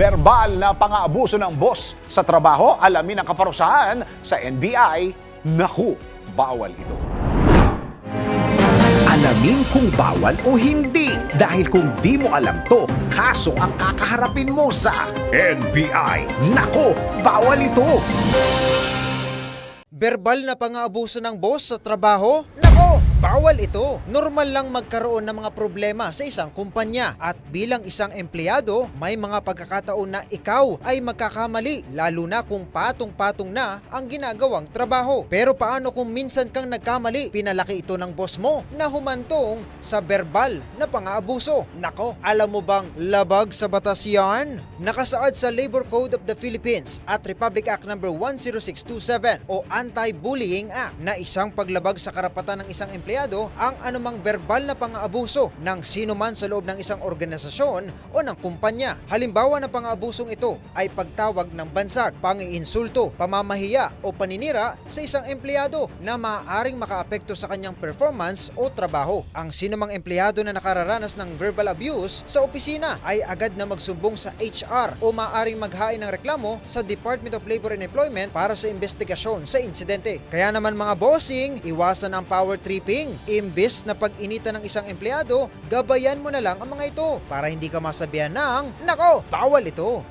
Verbal na pang-aabuso ng boss sa trabaho, alamin ang kaparusahan sa NBI. Naku, bawal ito. Alamin kung bawal o hindi. Dahil kung di mo alam to, kaso ang kakaharapin mo sa NBI. Nako, bawal ito. Verbal na pang-aabuso ng boss sa trabaho? Nako, bawal ito. Normal lang magkaroon ng mga problema sa isang kumpanya. At bilang isang empleyado, may mga pagkakataon na ikaw ay magkakamali, lalo na kung patong-patong na ang ginagawang trabaho. Pero paano kung minsan kang nagkamali, pinalaki ito ng boss mo na humantong sa verbal na pang-aabuso? Nako, alam mo bang labag sa batas yan? Nakasaad sa Labor Code of the Philippines at Republic Act No. 10627 o Anti-Bullying Act na isang paglabag sa karapatan ng isang empleyado ang anumang verbal na pang-aabuso ng sino man sa loob ng isang organisasyon o ng kumpanya. Halimbawa ng pang-aabusong ito ay pagtawag ng bansag, pangiinsulto, pamamahiya o paninira sa isang empleyado na maaaring makaapekto sa kanyang performance o trabaho. Ang sino mang empleyado na nakararanas ng verbal abuse sa opisina ay agad na magsumbong sa HR o maaaring maghain ng reklamo sa Department of Labor and Employment para sa investigasyon sa insidente. Kaya naman mga bossing, iwasan ang power tripping. Imbis na pag-initan ng isang empleyado, gabayan mo na lang ang mga ito para hindi ka masabihan ng, Nako, bawal ito!